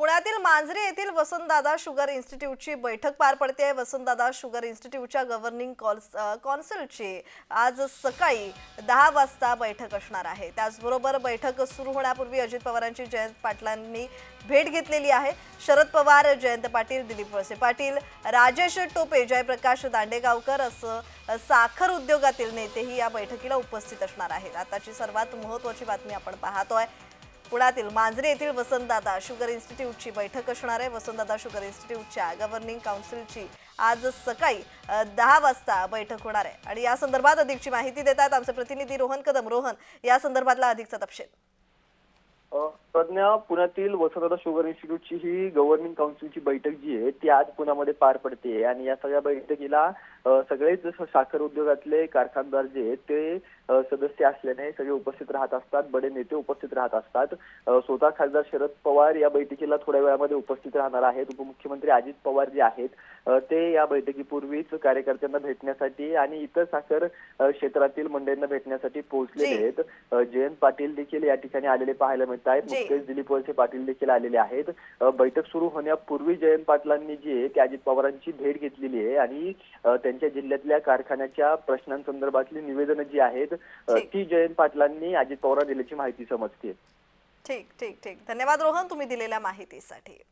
पुण्यातील मांजरी येथील वसंतदादा शुगर इन्स्टिट्यूटची बैठक पार पडते. आहे वसंतदादा शुगर इन्स्टिट्यूटच्या गव्हर्निंग कॉल्स अ, आज सकाळी दहा वाजता बैठक असणार आहे. त्याचबरोबर बैठक सुरू होण्यापूर्वी अजित पवारांची जयंत पाटलांनी भेट घेतलेली आहे. शरद पवार जयंत पाटील दिलीप वळसे पाटील राजेश टोपे जयप्रकाश दांडेगावकर असं साखर उद्योगातील नेतेही या बैठकीला उपस्थित असणार आहेत. आताची सर्वात महत्त्वाची बातमी आपण पाहतोय. पुण्यातील मांजरे येथील वसंतदादा शुगर इन्स्टिट्यूटची बैठक असणार आहे. वसंतदादा शुगर इन्स्टिट्यूटच्या गव्हर्निंग काउन्सिलची आज सकाळी दहा वाजता बैठक होणार आहे. आणि या संदर्भात अधिकची माहिती देतात आमचे प्रतिनिधी रोहन कदम. रोहन या संदर्भातला अधिकचा तपशील. प्रज्ञा पुण्यातील वसंतदादा शुगर इन्स्टिट्यूटची ही गव्हर्निंग काउन्सिलची बैठक जी आहे ती आज पुण्यामध्ये पार पडते. आणि या सगळ्या बैठकीला सगळेच साखर उद्योगातले कारखानदार जे आहेत ते सदस्य असल्याने सगळे उपस्थित राहत असतात. बडे नेते उपस्थित राहत असतात. स्वतः खासदार शरद पवार या बैठकीला थोड्या वेळामध्ये उपस्थित राहणार आहेत. उपमुख्यमंत्री अजित पवार जे आहेत ते या बैठकीपूर्वीच कार्यकर्त्यांना भेटण्यासाठी आणि इतर साखर क्षेत्रातील मंडळींना भेटण्यासाठी पोहोचलेले. आहेत. जयंत पाटील देखील या ठिकाणी आलेले पाहायला मिळत आहेत. नुकतेच दिलीप वळसे पाटील देखील आलेले आहेत. बैठक सुरू होण्यापूर्वी जयंत पाटलांनी जी आहे ते अजित पवारांची भेट घेतलेली आहे आणि त्यांच्या जिल्ह्यातल्या कारखान्याच्या प्रश्नांसंदर्भातली निवेदनं जी आहेत. ती जयंत पाटलांनी अजित पवारांना दिल्याची माहिती समजते ठीक ठीक ठीक. धन्यवाद रोहन तुम्ही दिलेल्या माहितीसाठी.